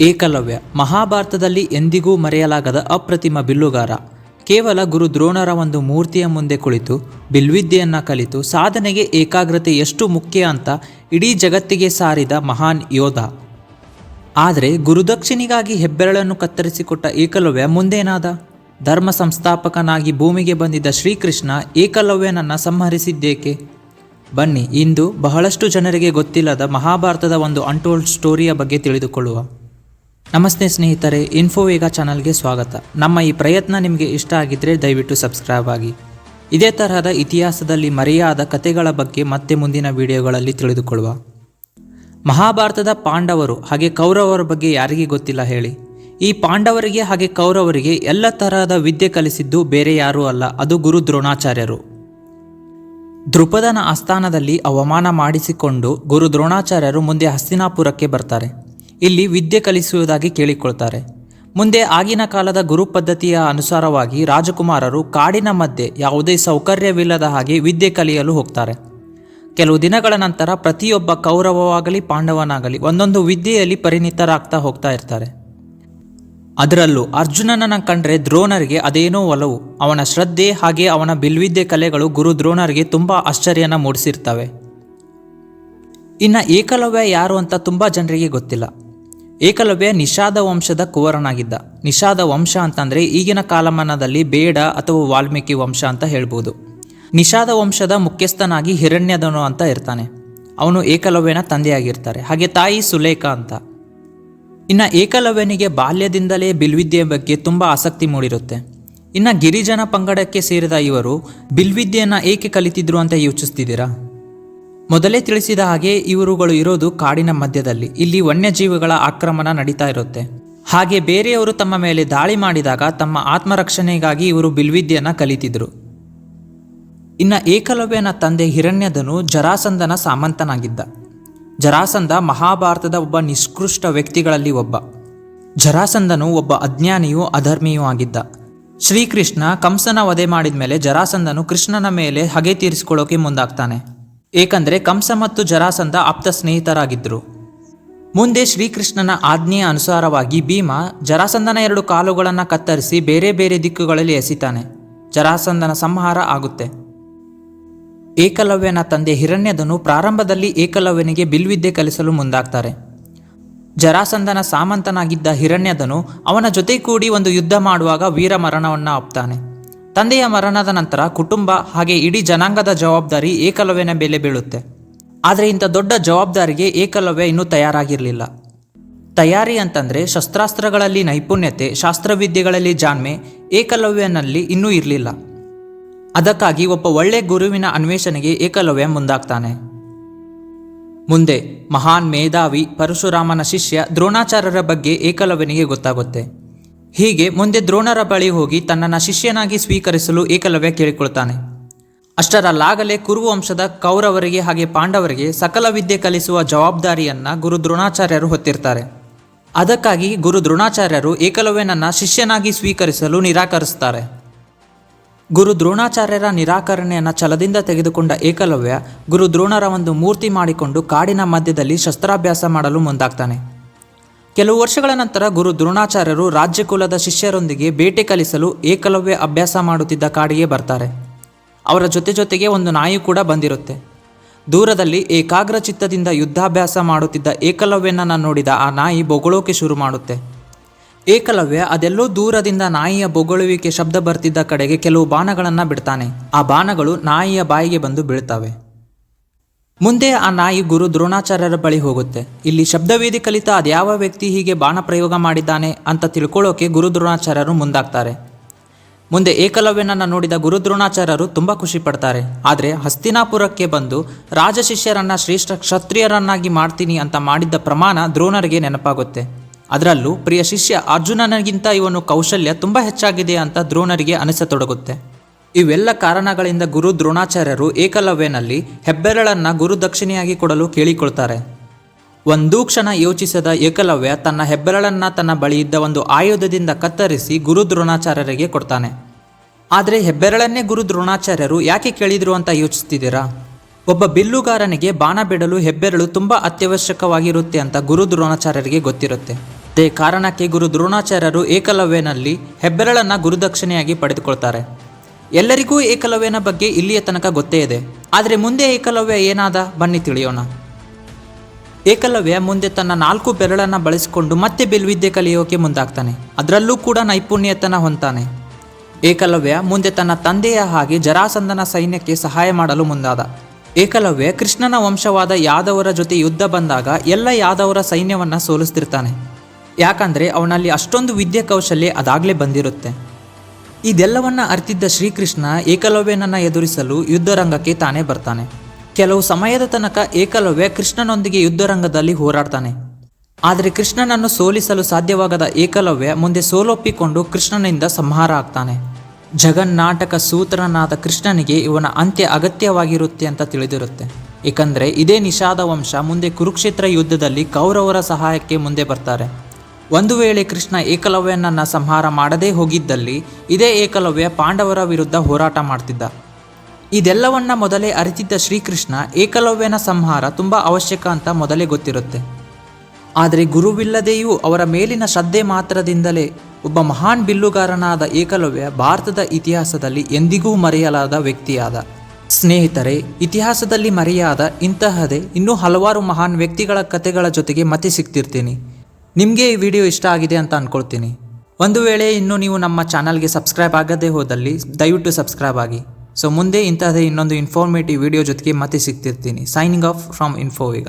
ಏಕಲವ್ಯ. ಮಹಾಭಾರತದಲ್ಲಿ ಎಂದಿಗೂ ಮರೆಯಲಾಗದ ಅಪ್ರತಿಮ ಬಿಲ್ಲುಗಾರ. ಕೇವಲ ಗುರು ದ್ರೋಣರ ಒಂದು ಮೂರ್ತಿಯ ಮುಂದೆ ಕುಳಿತು, ಬಿಲ್ವಿದ್ಯೆಯನ್ನು ಕಲಿತು, ಸಾಧನೆಗೆ ಏಕಾಗ್ರತೆ ಎಷ್ಟು ಮುಖ್ಯ ಅಂತ ಇಡೀ ಜಗತ್ತಿಗೆ ಸಾರಿದ ಮಹಾನ್ ಯೋಧ. ಆದರೆ ಗುರುದಕ್ಷಿಣಿಗಾಗಿ ಹೆಬ್ಬೆರಳನ್ನು ಕತ್ತರಿಸಿಕೊಟ್ಟ ಏಕಲವ್ಯ ಮುಂದೇನಾದ? ಧರ್ಮ ಸಂಸ್ಥಾಪಕನಾಗಿ ಭೂಮಿಗೆ ಬಂದಿದ್ದ ಶ್ರೀಕೃಷ್ಣ ಏಕಲವ್ಯನನ್ನು ಸಂಹರಿಸಿದ್ದೇಕೆ? ಬನ್ನಿ, ಇಂದು ಬಹಳಷ್ಟು ಜನರಿಗೆ ಗೊತ್ತಿಲ್ಲದ ಮಹಾಭಾರತದ ಒಂದು ಅಂಟೋಲ್ಡ್ ಸ್ಟೋರಿಯ ಬಗ್ಗೆ ತಿಳಿದುಕೊಳ್ಳುವ. ನಮಸ್ತೆ ಸ್ನೇಹಿತರೆ ಇನ್ಫೋವೇಗ ಚಾನಲ್ಗೆ ಸ್ವಾಗತ. ನಮ್ಮ ಈ ಪ್ರಯತ್ನ ನಿಮಗೆ ಇಷ್ಟ ಆಗಿದ್ದರೆ ದಯವಿಟ್ಟು ಸಬ್ಸ್ಕ್ರೈಬ್ ಆಗಿ. ಇದೇ ತರಹದ ಇತಿಹಾಸದಲ್ಲಿ ಮರೆಯಾದ ಕಥೆಗಳ ಬಗ್ಗೆ ಮತ್ತೆ ಮುಂದಿನ ವಿಡಿಯೋಗಳಲ್ಲಿ ತಿಳಿದುಕೊಳ್ಳುವ. ಮಹಾಭಾರತದ ಪಾಂಡವರು ಹಾಗೆ ಕೌರವರ ಬಗ್ಗೆ ಯಾರಿಗೆ ಗೊತ್ತಿಲ್ಲ ಹೇಳಿ. ಈ ಪಾಂಡವರಿಗೆ ಹಾಗೆ ಕೌರವರಿಗೆ ಎಲ್ಲ ತರಹದ ವಿದ್ಯೆ ಕಲಿಸಿದ್ದು ಬೇರೆ ಯಾರೂ ಅಲ್ಲ, ಅದು ಗುರು ದ್ರೋಣಾಚಾರ್ಯರು. ದೃಪದನ ಆಸ್ಥಾನದಲ್ಲಿ ಅವಮಾನ ಮಾಡಿಸಿಕೊಂಡು ಗುರು ದ್ರೋಣಾಚಾರ್ಯರು ಮುಂದೆ ಹಸ್ತಿನಾಪುರಕ್ಕೆ ಬರ್ತಾರೆ. ಇಲ್ಲಿ ವಿದ್ಯೆ ಕಲಿಸುವುದಾಗಿ ಕೇಳಿಕೊಳ್ತಾರೆ. ಮುಂದೆ ಆಗಿನ ಕಾಲದ ಗುರು ಪದ್ಧತಿಯ ಅನುಸಾರವಾಗಿ ರಾಜಕುಮಾರರು ಕಾಡಿನ ಮಧ್ಯೆ ಯಾವುದೇ ಸೌಕರ್ಯವಿಲ್ಲದ ಹಾಗೆ ವಿದ್ಯೆ ಕಲಿಯಲು ಹೋಗ್ತಾರೆ. ಕೆಲವು ದಿನಗಳ ನಂತರ ಪ್ರತಿಯೊಬ್ಬ ಕೌರವವಾಗಲಿ ಪಾಂಡವನಾಗಲಿ ಒಂದೊಂದು ವಿದ್ಯೆಯಲ್ಲಿ ಪರಿಣಿತರಾಗ್ತಾ ಹೋಗ್ತಾ ಇರ್ತಾರೆ. ಅದರಲ್ಲೂ ಅರ್ಜುನನನ್ನು ಕಂಡ್ರೆ ದ್ರೋಣರಿಗೆ ಅದೇನೋ ಒಲವು, ಅವನ ಶ್ರದ್ಧೆ ಹಾಗೆ ಅವನ ಬಿಲ್ವಿದ್ಯೆ ಕಲೆಗಳು ಗುರು ದ್ರೋಣರಿಗೆ ತುಂಬ ಆಶ್ಚರ್ಯನ ಮೂಡಿಸಿರ್ತವೆ. ಇನ್ನು ಏಕಲವ್ಯ ಯಾರು ಅಂತ ತುಂಬ ಜನರಿಗೆ ಗೊತ್ತಿಲ್ಲ. ಏಕಲವ್ಯ ನಿಷಾದ ವಂಶದ ಕುವರನಾಗಿದ್ದ. ನಿಷಾದ ವಂಶ ಅಂತಂದರೆ ಈಗಿನ ಕಾಲಮಾನದಲ್ಲಿ ಬೇಡ ಅಥವಾ ವಾಲ್ಮೀಕಿ ವಂಶ ಅಂತ ಹೇಳ್ಬೋದು. ನಿಷಾದ ವಂಶದ ಮುಖ್ಯಸ್ಥನಾಗಿ ಹಿರಣ್ಯದನು ಅಂತ ಇರ್ತಾನೆ. ಅವನು ಏಕಲವ್ಯನ ತಂದೆಯಾಗಿರ್ತಾರೆ. ಹಾಗೆ ತಾಯಿ ಸುಲೇಖ ಅಂತ. ಇನ್ನು ಏಕಲವ್ಯನಿಗೆ ಬಾಲ್ಯದಿಂದಲೇ ಬಿಲ್ವಿದ್ಯೆಯ ಬಗ್ಗೆ ತುಂಬ ಆಸಕ್ತಿ ಮೂಡಿರುತ್ತೆ. ಇನ್ನು ಗಿರಿಜನ ಪಂಗಡಕ್ಕೆ ಸೇರಿದ ಇವರು ಬಿಲ್ವಿದ್ಯೆಯನ್ನು ಏಕೆ ಕಲಿತಿದ್ರು ಅಂತ ಯೋಚಿಸ್ತಿದ್ದೀರಾ? ಮೊದಲೇ ತಿಳಿಸಿದ ಹಾಗೆ ಇವರುಗಳು ಇರೋದು ಕಾಡಿನ ಮಧ್ಯದಲ್ಲಿ. ಇಲ್ಲಿ ವನ್ಯಜೀವಿಗಳ ಆಕ್ರಮಣ ನಡೀತಾ ಇರುತ್ತೆ. ಹಾಗೆ ಬೇರೆಯವರು ತಮ್ಮ ಮೇಲೆ ದಾಳಿ ಮಾಡಿದಾಗ ತಮ್ಮ ಆತ್ಮರಕ್ಷಣೆಗಾಗಿ ಇವರು ಬಿಲ್ವಿದ್ಯೆಯನ್ನು ಕಲಿತಿದ್ರು. ಇನ್ನ ಏಕಲವ್ಯನ ತಂದೆ ಹಿರಣ್ಯದನು ಜರಾಸಂದನ ಸಾಮಂತನಾಗಿದ್ದ. ಜರಾಸಂದ ಮಹಾಭಾರತದ ಒಬ್ಬ ನಿಷ್ಕೃಷ್ಟ ವ್ಯಕ್ತಿಗಳಲ್ಲಿ ಒಬ್ಬ. ಜರಾಸಂದನು ಒಬ್ಬ ಅಜ್ಞಾನಿಯೂ ಅಧರ್ಮಿಯೂ ಆಗಿದ್ದ. ಶ್ರೀಕೃಷ್ಣ ಕಂಸನ ವಧೆ ಮಾಡಿದ ಮೇಲೆ ಜರಾಸಂದನು ಕೃಷ್ಣನ ಮೇಲೆ ಹಗೆ ತೀರಿಸಿಕೊಳ್ಳೋಕೆ ಮುಂದಾಗ್ತಾನೆ. ಏಕೆಂದರೆ ಕಂಸ ಮತ್ತು ಜರಾಸಂದ ಆಪ್ತ ಸ್ನೇಹಿತರಾಗಿದ್ದರು. ಮುಂದೆ ಶ್ರೀಕೃಷ್ಣನ ಆಜ್ಞೆಯ ಅನುಸಾರವಾಗಿ ಭೀಮ ಜರಾಸಂದನ ಎರಡು ಕಾಲುಗಳನ್ನು ಕತ್ತರಿಸಿ ಬೇರೆ ಬೇರೆ ದಿಕ್ಕುಗಳಲ್ಲಿ ಎಸಿತಾನೆ. ಜರಾಸಂದನ ಸಂಹಾರ ಆಗುತ್ತೆ. ಏಕಲವ್ಯನ ತಂದೆ ಹಿರಣ್ಯದನು ಪ್ರಾರಂಭದಲ್ಲಿ ಏಕಲವ್ಯನಿಗೆ ಬಿಲ್ವಿದ್ಯೆ ಕಲಿಸಲು ಮುಂದಾಗ್ತಾರೆ. ಜರಾಸಂದನ ಸಾಮಂತನಾಗಿದ್ದ ಹಿರಣ್ಯದನು ಅವನ ಜೊತೆ ಕೂಡಿ ಒಂದು ಯುದ್ಧ ಮಾಡುವಾಗ ವೀರ ಮರಣವನ್ನು ಒಪ್ತಾನೆ ತಂದೆಯ ಮರಣದ ನಂತರ ಕುಟುಂಬ ಹಾಗೆ ಇಡೀ ಜನಾಂಗದ ಜವಾಬ್ದಾರಿ ಏಕಲವ್ಯನ ಮೇಲೆ ಬೀಳುತ್ತೆ. ಆದರೆ ಇಂಥ ದೊಡ್ಡ ಜವಾಬ್ದಾರಿಗೆ ಏಕಲವ್ಯ ಇನ್ನೂ ತಯಾರಾಗಿರಲಿಲ್ಲ. ತಯಾರಿ ಅಂತಂದರೆ ಶಸ್ತ್ರಾಸ್ತ್ರಗಳಲ್ಲಿ ನೈಪುಣ್ಯತೆ, ಶಾಸ್ತ್ರವಿದ್ಯೆಗಳಲ್ಲಿ ಜಾಣ್ಮೆ, ಏಕಲವ್ಯನಲ್ಲಿ ಇನ್ನೂ ಇರಲಿಲ್ಲ. ಅದಕ್ಕಾಗಿ ಒಬ್ಬ ಒಳ್ಳೆ ಗುರುವಿನ ಅನ್ವೇಷಣೆಗೆ ಏಕಲವ್ಯ ಮುಂದಾಗ್ತಾನೆ. ಮುಂದೆ ಮಹಾನ್ ಮೇಧಾವಿ ಪರಶುರಾಮನ ಶಿಷ್ಯ ದ್ರೋಣಾಚಾರ್ಯರ ಬಗ್ಗೆ ಏಕಲವ್ಯನಿಗೆ ಗೊತ್ತಾಗುತ್ತೆ. ಹೀಗೆ ಮುಂದೆ ದ್ರೋಣರ ಬಳಿ ಹೋಗಿ ತನ್ನನ್ನು ಶಿಷ್ಯನಾಗಿ ಸ್ವೀಕರಿಸಲು ಏಕಲವ್ಯ ಕೇಳಿಕೊಳ್ತಾನೆ. ಅಷ್ಟರಲ್ಲಾಗಲೇ ಕುರುವಂಶದ ಕೌರವರಿಗೆ ಹಾಗೆ ಪಾಂಡವರಿಗೆ ಸಕಲ ವಿದ್ಯೆ ಕಲಿಸುವ ಜವಾಬ್ದಾರಿಯನ್ನು ಗುರು ದ್ರೋಣಾಚಾರ್ಯರು ಹೊತ್ತಿರ್ತಾರೆ. ಅದಕ್ಕಾಗಿ ಗುರು ದ್ರೋಣಾಚಾರ್ಯರು ಏಕಲವ್ಯನನ್ನು ಶಿಷ್ಯನಾಗಿ ಸ್ವೀಕರಿಸಲು ನಿರಾಕರಿಸ್ತಾರೆ. ಗುರು ದ್ರೋಣಾಚಾರ್ಯರ ನಿರಾಕರಣೆಯನ್ನು ಛಲದಿಂದ ತೆಗೆದುಕೊಂಡ ಏಕಲವ್ಯ ಗುರು ದ್ರೋಣರ ಒಂದು ಮೂರ್ತಿ ಮಾಡಿಕೊಂಡು ಕಾಡಿನ ಮಧ್ಯದಲ್ಲಿ ಶಸ್ತ್ರಾಭ್ಯಾಸ ಮಾಡಲು ಮುಂದಾಗ್ತಾನೆ. ಕೆಲವು ವರ್ಷಗಳ ನಂತರ ಗುರು ದ್ರೋಣಾಚಾರ್ಯರು ರಾಜ್ಯಕುಲದ ಶಿಷ್ಯರೊಂದಿಗೆ ಬೇಟೆ ಕಲಿಸಲು ಏಕಲವ್ಯ ಅಭ್ಯಾಸ ಮಾಡುತ್ತಿದ್ದ ಕಾಡಿಗೆ ಬರ್ತಾರೆ. ಅವರ ಜೊತೆ ಜೊತೆಗೆ ಒಂದು ನಾಯಿ ಕೂಡ ಬಂದಿರುತ್ತೆ. ದೂರದಲ್ಲಿ ಏಕಾಗ್ರ ಚಿತ್ತದಿಂದ ಯುದ್ಧಾಭ್ಯಾಸ ಮಾಡುತ್ತಿದ್ದ ಏಕಲವ್ಯನನ್ನು ನೋಡಿದ ಆ ನಾಯಿ ಬೊಗಳೋಕೆ ಶುರು ಮಾಡುತ್ತೆ. ಏಕಲವ್ಯ ಅದೆಲ್ಲೋ ದೂರದಿಂದ ನಾಯಿಯ ಬೊಗಳುವಿಕೆ ಶಬ್ದ ಬರ್ತಿದ್ದ ಕಡೆಗೆ ಕೆಲವು ಬಾಣಗಳನ್ನು ಬಿಡ್ತಾನೆ. ಆ ಬಾಣಗಳು ನಾಯಿಯ ಬಾಯಿಗೆ ಬಂದು ಬೀಳ್ತವೆ. ಮುಂದೆ ಆ ನಾಯಿ ಗುರು ದ್ರೋಣಾಚಾರ್ಯರ ಬಳಿ ಹೋಗುತ್ತೆ. ಇಲ್ಲಿ ಶಬ್ದವೇದಿ ಕಲಿತ ಅದ್ಯಾವ ವ್ಯಕ್ತಿ ಹೀಗೆ ಬಾಣ ಪ್ರಯೋಗ ಮಾಡಿದ್ದಾನೆ ಅಂತ ತಿಳ್ಕೊಳ್ಳೋಕೆ ಗುರು ದ್ರೋಣಾಚಾರ್ಯರು ಮುಂದಾಗ್ತಾರೆ. ಮುಂದೆ ಏಕಲವ್ಯನನ್ನು ನೋಡಿದ ಗುರು ದ್ರೋಣಾಚಾರ್ಯರು ತುಂಬ ಖುಷಿ ಪಡ್ತಾರೆ. ಆದರೆ ಹಸ್ತಿನಾಪುರಕ್ಕೆ ಬಂದು ರಾಜಶಿಷ್ಯರನ್ನ ಶ್ರೇಷ್ಠ ಕ್ಷತ್ರಿಯರನ್ನಾಗಿ ಮಾಡ್ತೀನಿ ಅಂತ ಮಾಡಿದ್ದ ಪ್ರಮಾಣ ದ್ರೋಣರಿಗೆ ನೆನಪಾಗುತ್ತೆ. ಅದರಲ್ಲೂ ಪ್ರಿಯ ಶಿಷ್ಯ ಅರ್ಜುನನಿಗಿಂತ ಇವನು ಕೌಶಲ್ಯ ತುಂಬ ಹೆಚ್ಚಾಗಿದೆ ಅಂತ ದ್ರೋಣರಿಗೆ ಅನಿಸತೊಡಗುತ್ತೆ. ಇವೆಲ್ಲ ಕಾರಣಗಳಿಂದ ಗುರು ದ್ರೋಣಾಚಾರ್ಯರು ಏಕಲವ್ಯನಲ್ಲಿ ಹೆಬ್ಬೆರಳನ್ನ ಗುರು ದಕ್ಷಿಣೆಯಾಗಿ ಕೊಡಲು ಕೇಳಿಕೊಳ್ತಾರೆ. ಒಂದೂ ಕ್ಷಣ ಯೋಚಿಸದ ಏಕಲವ್ಯ ತನ್ನ ಹೆಬ್ಬೆರಳನ್ನ ತನ್ನ ಬಳಿ ಇದ್ದ ಒಂದು ಆಯುಧದಿಂದ ಕತ್ತರಿಸಿ ಗುರು ದ್ರೋಣಾಚಾರ್ಯರಿಗೆ ಕೊಡ್ತಾನೆ. ಆದರೆ ಹೆಬ್ಬೆರಳನ್ನೇ ಗುರು ದ್ರೋಣಾಚಾರ್ಯರು ಯಾಕೆ ಕೇಳಿದ್ರು ಅಂತ ಯೋಚಿಸ್ತಿದ್ದೀರಾ? ಒಬ್ಬ ಬಿಲ್ಲುಗಾರನಿಗೆ ಬಾಣ ಬಿಡಲು ಹೆಬ್ಬೆರಳು ತುಂಬ ಅತ್ಯವಶ್ಯಕವಾಗಿರುತ್ತೆ ಅಂತ ಗುರು ದ್ರೋಣಾಚಾರ್ಯರಿಗೆ ಗೊತ್ತಿರುತ್ತೆ. ಅದೇ ಕಾರಣಕ್ಕೆ ಗುರು ದ್ರೋಣಾಚಾರ್ಯರು ಏಕಲವ್ಯನಲ್ಲಿ ಹೆಬ್ಬೆರಳನ್ನ ಗುರುದಕ್ಷಿಣೆಯಾಗಿ ಪಡೆದುಕೊಳ್ತಾರೆ. ಎಲ್ಲರಿಗೂ ಏಕಲವ್ಯನ ಬಗ್ಗೆ ಇಲ್ಲಿಯ ತನಕ ಗೊತ್ತೇ ಇದೆ. ಆದರೆ ಮುಂದೆ ಏಕಲವ್ಯ ಏನಾದ? ಬನ್ನಿ ತಿಳಿಯೋಣ. ಏಕಲವ್ಯ ಮುಂದೆ ತನ್ನ ನಾಲ್ಕು ಬೆರಳನ್ನು ಬಳಸಿಕೊಂಡು ಮತ್ತೆ ಬಿಲ್ವಿದ್ಯೆ ಕಲಿಯೋಕೆ ಮುಂದಾಗ್ತಾನೆ. ಅದರಲ್ಲೂ ಕೂಡ ನೈಪುಣ್ಯತನ ಹೊಂತಾನೆ ಏಕಲವ್ಯ ಮುಂದೆ ತನ್ನ ತಂದೆಯ ಹಾಗೆ ಜರಾಸಂಧನ ಸೈನ್ಯಕ್ಕೆ ಸಹಾಯ ಮಾಡಲು ಮುಂದಾದ. ಏಕಲವ್ಯ ಕೃಷ್ಣನ ವಂಶವಾದ ಯಾದವರ ಜೊತೆ ಯುದ್ಧ ಬಂದಾಗ ಎಲ್ಲ ಯಾದವರ ಸೈನ್ಯವನ್ನು ಸೋಲಿಸ್ತಿರ್ತಾನೆ. ಯಾಕಂದರೆ ಅವನಲ್ಲಿ ಅಷ್ಟೊಂದು ವಿದ್ಯೆ ಕೌಶಲ್ಯ ಅದಾಗಲೇ ಬಂದಿರುತ್ತೆ. ಇದೆಲ್ಲವನ್ನ ಅರ್ತಿದ್ದ ಶ್ರೀಕೃಷ್ಣ ಏಕಲವ್ಯನನ್ನ ಎದುರಿಸಲು ಯುದ್ಧರಂಗಕ್ಕೆ ತಾನೇ ಬರ್ತಾನೆ. ಕೆಲವು ಸಮಯದ ತನಕ ಏಕಲವ್ಯ ಕೃಷ್ಣನೊಂದಿಗೆ ಯುದ್ಧರಂಗದಲ್ಲಿ ಹೋರಾಡ್ತಾನೆ. ಆದರೆ ಕೃಷ್ಣನನ್ನು ಸೋಲಿಸಲು ಸಾಧ್ಯವಾಗದ ಏಕಲವ್ಯ ಮುಂದೆ ಸೋಲೊಪ್ಪಿಕೊಂಡು ಕೃಷ್ಣನಿಂದ ಸಂಹಾರ ಆಗ್ತಾನೆ. ಜಗನ್ನಾಟಕ ಸೂತ್ರನಾದ ಕೃಷ್ಣನಿಗೆ ಇವನ ಅಂತ್ಯ ಅಗತ್ಯವಾಗಿರುತ್ತೆ ಅಂತ ತಿಳಿದಿರುತ್ತೆ. ಏಕೆಂದರೆ ಇದೇ ನಿಷಾದ ವಂಶ ಮುಂದೆ ಕುರುಕ್ಷೇತ್ರ ಯುದ್ಧದಲ್ಲಿ ಕೌರವರ ಸಹಾಯಕ್ಕೆ ಮುಂದೆ ಬರ್ತಾರೆ. ಒಂದು ವೇಳೆ ಕೃಷ್ಣ ಏಕಲವ್ಯನನ್ನು ಸಂಹಾರ ಮಾಡದೇ ಹೋಗಿದ್ದಲ್ಲಿ ಇದೇ ಏಕಲವ್ಯ ಪಾಂಡವರ ವಿರುದ್ಧ ಹೋರಾಟ ಮಾಡ್ತಿದ್ದ. ಇದೆಲ್ಲವನ್ನ ಮೊದಲೇ ಅರಿತಿದ್ದ ಶ್ರೀಕೃಷ್ಣ ಏಕಲವ್ಯನ ಸಂಹಾರ ತುಂಬ ಅವಶ್ಯಕ ಅಂತ ಮೊದಲೇ ಗೊತ್ತಿರುತ್ತೆ. ಆದರೆ ಗುರುವಿಲ್ಲದೆಯೂ ಅವರ ಮೇಲಿನ ಶ್ರದ್ಧೆ ಮಾತ್ರದಿಂದಲೇ ಒಬ್ಬ ಮಹಾನ್ ಬಿಲ್ಲುಗಾರನಾದ ಏಕಲವ್ಯ ಭಾರತದ ಇತಿಹಾಸದಲ್ಲಿ ಎಂದಿಗೂ ಮರೆಯಲಾದ ವ್ಯಕ್ತಿಯಾದ. ಸ್ನೇಹಿತರೆ, ಇತಿಹಾಸದಲ್ಲಿ ಮರೆಯಾದ ಇಂತಹದೇ ಇನ್ನೂ ಹಲವಾರು ಮಹಾನ್ ವ್ಯಕ್ತಿಗಳ ಕಥೆಗಳ ಜೊತೆಗೆ ಮತ್ತೆ ಸಿಗ್ತಿರ್ತೀನಿ. ನಿಮಗೆ ಈ ವಿಡಿಯೋ ಇಷ್ಟ ಆಗಿದೆ ಅಂತ ಅಂದ್ಕೊಳ್ತೀನಿ ಒಂದು ವೇಳೆ ಇನ್ನೂ ನೀವು ನಮ್ಮ ಚಾನಲ್ಗೆ ಸಬ್ಸ್ಕ್ರೈಬ್ ಆಗದೇ ಹೋದಲ್ಲಿ ದಯವಿಟ್ಟು ಸಬ್ಸ್ಕ್ರೈಬ್ ಆಗಿ. ಸೊ ಮುಂದೆ ಇಂತಹದೇ ಇನ್ನೊಂದು ಇನ್ಫಾರ್ಮೇಟಿವ್ ವಿಡಿಯೋ ಜೊತೆಗೆ ಮತ್ತೆ ಸಿಗ್ತಿರ್ತೀನಿ. ಸೈನಿಂಗ್ ಆಫ್ ಫ್ರಮ್ ಇನ್ಫೋ ಈಗ